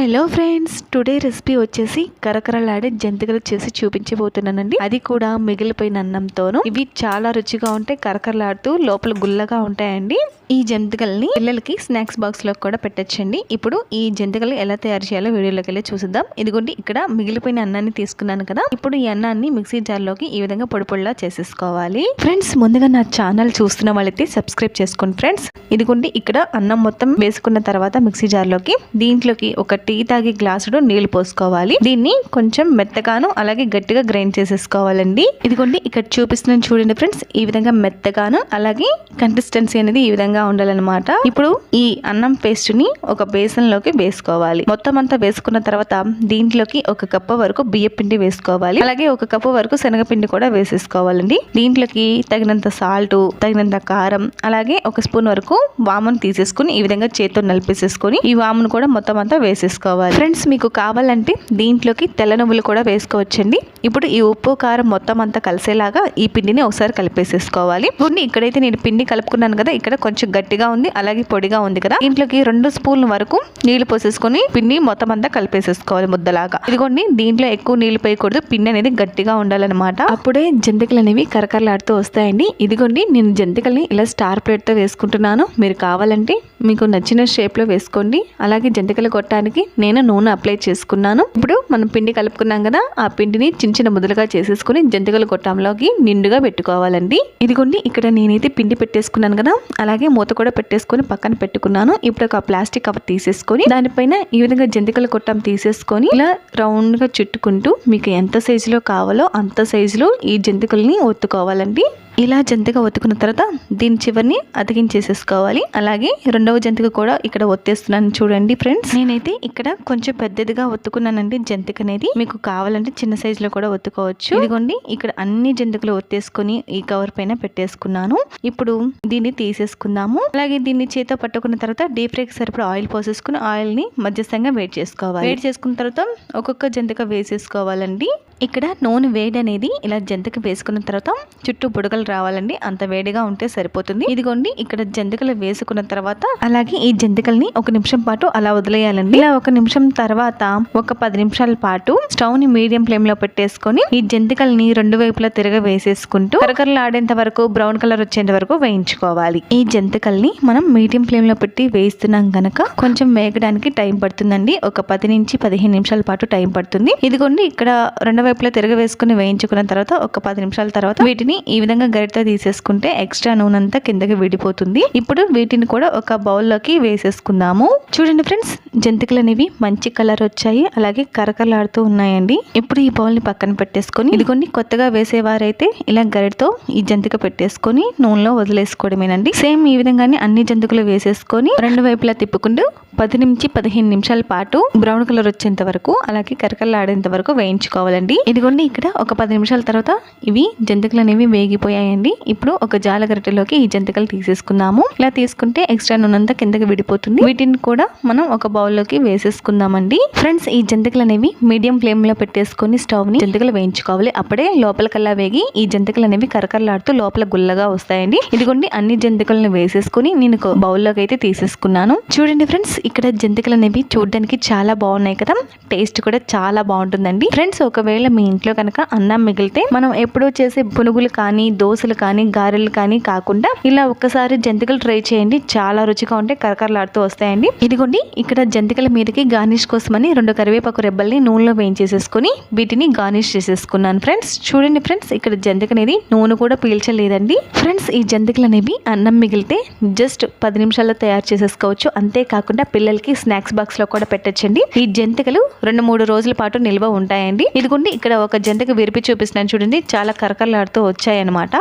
Hello friends today recipe వచ్చేసి కరకరలాడే జంతికలు చేసి చూపించబోతున్నానండి. అది కూడా మిగిలిపోయిన అన్నంతోనూ. ఇవి చాలా రుచిగా ఉంటాయి కరకరలాడుతూ లోపల గుల్లగా ఉంటాయండి. ఈ జంతికల్ని పిల్లలకి స్నాక్స్ బాక్స్లో కూడా పెట్టచ్చండి. ఇప్పుడు ఈ జంతికలు ఎలా తయారు చేయాలో వీడియోలోకి వెళ్ళి చూసిద్దాం. ఇదిగోండి ఇక్కడ మిగిలిపోయిన అన్నాన్ని తీసుకున్నాను కదా. ఇప్పుడు ఈ అన్నాన్ని మిక్సీ జార్లోకి ఈ విధంగా పొడి పొడిలా చేసేసుకోవాలి. ఫ్రెండ్స్ ముందుగా నా ఛానల్ చూస్తున్న వాళ్ళైతే సబ్స్క్రైబ్ చేసుకోండి ఫ్రెండ్స్. ఇదిగోండి ఇక్కడ అన్నం మొత్తం వేసుకున్న తర్వాత మిక్సీ జార్లోకి దీంట్లోకి ఒక టీ తాగి గ్లాసుడు నీళ్ళు పోసుకోవాలి. దీన్ని కొంచెం మెత్తగాను అలాగే గట్టిగా గ్రైండ్ చేసేసుకోవాలండి. ఇదిగోండి ఇక్కడ చూపిస్తున్నాను చూడండి ఫ్రెండ్స్ ఈ విధంగా మెత్తగాను అలాగే కన్సిస్టెన్సీ అనేది ఈ విధంగా ఉండాలన్నమాట. ఇప్పుడు ఈ అన్నం పేస్ట్ని ఒక బేసన్లోకి వేసుకోవాలి. మొత్తం అంతా వేసుకున్న తర్వాత దీంట్లోకి ఒక కప్పు వరకు బియ్యం పిండి వేసుకోవాలి. అలాగే ఒక కప్పు వరకు శనగపిండి కూడా వేసేసుకోవాలండి. దీంట్లోకి తగినంత సాల్ట్ తగినంత కారం అలాగే ఒక స్పూన్ వరకు వామును తీసేసుకుని ఈ విధంగా చేతితో నలిపేసేసుకుని ఈ వామును కూడా మొత్తం అంతా వేసేసుకోవాలి. ఫ్రెండ్స్ మీకు కావాలంటే దీంట్లోకి తెల్ల నువ్వులు కూడా వేసుకోవచ్చండి. ఇప్పుడు ఈ ఉప్పు కారం మొత్తం అంతా కలిసేలాగా ఈ పిండిని ఒకసారి కలిపేసేసుకోవాలి. ఇప్పుడు ఇక్కడైతే నేను పిండి కలుపుకున్నాను కదా ఇక్కడ కొంచెం గట్టిగా ఉంది అలాగే పొడిగా ఉంది కదా. దీంట్లోకి రెండు స్పూన్ల వరకు నీళ్ళు పోసేసుకొని పిండి మొత్తం అంతా కలిపేసేసుకోవాలి ముద్దలాగా. ఇదిగోండి దీంట్లో ఎక్కువ నీళ్ళు పోయకూడదు పిండి అనేది గట్టిగా ఉండాలన్నమాట. అప్పుడే జంతికలు అనేవి కరకరలాడుతూ వస్తాయండి. ఇదిగోండి నేను జంతికల్ని ఇలా స్టార్ ప్లేట్తో వేసుకుంటున్నాను. మీరు కావాలంటే మీకు నచ్చిన షేప్లో వేసుకోండి. అలాగే జంతికలు కొట్టడానికి నేను నూనె అప్లై చేసుకున్నాను. ఇప్పుడు మనం పిండి కలుపుకున్నాం కదా ఆ పిండిని చిన్న చిన్న ముద్దలుగా చేసేసుకుని జంతికల కొట్టంలోకి నిండుగా పెట్టుకోవాలండి. ఇదిగోండి ఇక్కడ నేనైతే పిండి పెట్టేసుకున్నాను కదా అలాగే మూత కూడా పెట్టేసుకొని పక్కన పెట్టుకున్నాను. ఇప్పుడు ఒక ప్లాస్టిక్ కవర్ తీసేసుకొని దానిపైన ఈ విధంగా జంతికల కొట్టం తీసేసుకొని ఇలా రౌండ్గా చుట్టుకుంటూ మీకు ఎంత సైజులో కావాలో అంత సైజులో ఈ జంతికల్ని ఒత్తుకోవాలండి. ఇలా జంతిక ఒత్తుకున్న తర్వాత దీని చివరిని అతికించేసేసుకోవాలి. అలాగే రెండవ జంతిక కూడా ఇక్కడ ఒత్తేస్తున్నాను చూడండి ఫ్రెండ్స్. నేనైతే ఇక్కడ కొంచెం పెద్దదిగా ఒత్తుకున్నానండి జంతిక అనేది. మీకు కావాలంటే చిన్న సైజులో కూడా ఒత్తుకోవచ్చు. ఇదిగోండి ఇక్కడ అన్ని జంతికలు ఒత్తేసుకొని ఈ కవర్ పైన పెట్టేసుకున్నాను. ఇప్పుడు దీన్ని తీసేసుకుందాము. అలాగే దీన్ని చేతో పట్టుకున్న తర్వాత డీప్ ఫ్రైకి సరిపడా ఆయిల్ పోసేసుకుని ఆయిల్ని మధ్యస్థంగా వేడి చేసుకోవాలి. వేడి చేసుకున్న తర్వాత ఒక్కొక్క జంతిక వేసేసుకోవాలండి. ఇక్కడ నూనె వేడి అనేది ఇలా జంతిక వేసుకున్న తర్వాత చుట్టూ బుడగలు రావాలండి. అంత వేడిగా ఉంటే సరిపోతుంది. ఇదిగోండి ఇక్కడ జంతికలు వేసుకున్న తర్వాత అలాగే ఈ జంతికల్ని ఒక నిమిషం పాటు అలా వదిలేయాలండి. ఇలా ఒక నిమిషం తర్వాత ఒక పది నిమిషాల పాటు స్టవ్ని మీడియం ఫ్లేమ్లో పెట్టేసుకొని ఈ జంతికల్ని రెండు వైపులా తిరగ వేసేసుకుంటూ కరకరలాడేంత వరకు బ్రౌన్ కలర్ వచ్చేంత వరకు వేయించుకోవాలి. ఈ జంతికల్ని మనం మీడియం ఫ్లేమ్లో పెట్టి వేస్తున్నాం గనక కొంచెం వేగడానికి టైం పడుతుందండి. ఒక పది నుంచి పదిహేను నిమిషాల పాటు టైం పడుతుంది. ఇదిగోండి ఇక్కడ రెండు వైపులా తిరగవేసుకుని వేయించుకున్న తర్వాత ఒక పది నిమిషాల తర్వాత వీటిని ఈ విధంగా గరిటతో తీసేసుకుంటే ఎక్స్ట్రా నూనె అంతా కిందకి విడిపోతుంది. ఇప్పుడు వీటిని కూడా ఒక బౌల్లోకి వేసేసుకుందాము. చూడండి ఫ్రెండ్స్ జంతికలు అనేవి మంచి కలర్ వచ్చాయి. అలాగే కరకరలాడుతూ ఉన్నాయండి. ఇప్పుడు ఈ బౌల్ని పక్కన పెట్టేసుకొని కొన్ని కొత్తగా వేసేవారైతే ఇలా గరిటతో ఈ జంతిక పెట్టేసుకొని నూనెలో వదిలేసుకోవడమేనండి. సేమ్ ఈ విధంగానే అన్ని జంతికలు వేసేసుకొని రెండు వైపులా తిప్పుకుంటూ పది నుంచి పదిహేను నిమిషాల పాటు బ్రౌన్ కలర్ వచ్చేంత వరకు అలాగే కరకరలాడేంత వరకు వేయించుకోవాలండి. ఇదిగోండి ఇక్కడ ఒక పది నిమిషాల తర్వాత ఇవి జంతికలు అనేవి వేగిపోయాయండి. ఇప్పుడు ఒక జాల గరిటెలోకి ఈ జంతికలు తీసేసుకుందాము. ఇలా తీసుకుంటే ఎక్స్ట్రా నూనె కిందకి విడిపోతుంది. వీటిని కూడా మనం ఒక బౌల్లోకి వేసేసుకుందామండి. ఫ్రెండ్స్ ఈ జంతికలు అనేవి మీడియం ఫ్లేమ్లో పెట్టేసుకొని స్టవ్ని జంతికలు వేయించుకోవాలి. అప్పుడే లోపలికల్లా వేగి ఈ జంతికలు అనేవి కరకరలాడుతూ లోపల గుల్లగా వస్తాయండి. ఇదిగోండి అన్ని జంతికలను వేసేసుకొని నేను ఒక బౌల్లోకి అయితే తీసేసుకున్నాను. చూడండి ఫ్రెండ్స్ ఇక్కడ జంతికలు అనేవి చూడడానికి చాలా బాగున్నాయి కదా. టేస్ట్ కూడా చాలా బాగుంటుందండి. ఫ్రెండ్స్ ఒకవేళ మీ ఇంట్లో కనుక అన్నం మిగిలితే మనం ఎప్పుడూ చేసే పునుగులు కానీ దోశలు కానీ గారెలు కానీ కాకుండా ఇలా ఒక్కసారి జంతికలు ట్రై చేయండి. చాలా రుచిగా ఉంటే కరకరలాడుతూ వస్తాయండి. ఇదిగోండి ఇక్కడ జంతికల మీదకి గార్నిష్ కోసమని రెండు కరివేపాకు రెబ్బల్ని నూనెలో వేయించేసేసుకుని వీటిని గార్నిష్ చేసేసుకున్నాను ఫ్రెండ్స్. చూడండి ఫ్రెండ్స్ ఇక్కడ జంతిక అనేది నూనె కూడా పీల్చలేదండి. ఫ్రెండ్స్ ఈ జంతికలు అనేవి అన్నం మిగిలితే జస్ట్ పది నిమిషాల్లో తయారు చేసేసుకోవచ్చు. అంతేకాకుండా పిల్లలకి స్నాక్స్ బాక్స్లో కూడా పెట్టచ్చండి. ఈ జంతికలు రెండు మూడు రోజుల పాటు నిల్వ ఉంటాయండి. ఇదిగోండి ఇక్కడ ఒక జంటకి విరిపి చూపిస్తున్నాను చూడండి. చాలా కరకరలాడుతూ వచ్చాయన్నమాట.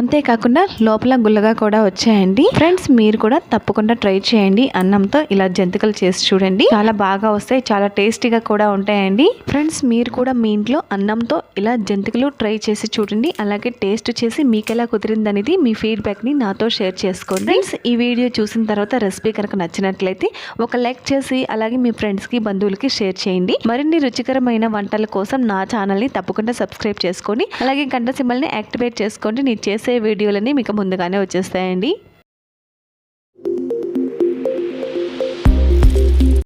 అంతేకాకుండా లోపల గుల్లగా కూడా వచ్చాయండి. ఫ్రెండ్స్ మీరు కూడా తప్పకుండా ట్రై చేయండి. అన్నంతో ఇలా జంతికలు చేసి చూడండి. చాలా బాగా వస్తాయి చాలా టేస్టీగా కూడా ఉంటాయండి. ఫ్రెండ్స్ మీరు కూడా మీ ఇంట్లో అన్నంతో ఇలా జంతికలు ట్రై చేసి చూడండి. అలాగే టేస్ట్ చేసి మీకు ఎలా కుదిరింది అనేది మీ ఫీడ్బ్యాక్ని నాతో షేర్ చేసుకోండి. ఫ్రెండ్స్ ఈ వీడియో చూసిన తర్వాత రెసిపీ కనుక నచ్చినట్లయితే ఒక లైక్ చేసి అలాగే మీ ఫ్రెండ్స్కి బంధువులకి షేర్ చేయండి. మరిన్ని రుచికరమైన వంటల కోసం నా ఛానల్ని తప్పకుండా సబ్స్క్రైబ్ చేసుకోండి. అలాగే గంట సింబల్ని యాక్టివేట్ చేసుకోండి. నేను చేసే వీడియోలన్నీ మీకు ముందుగానే వచ్చేస్తాయండి.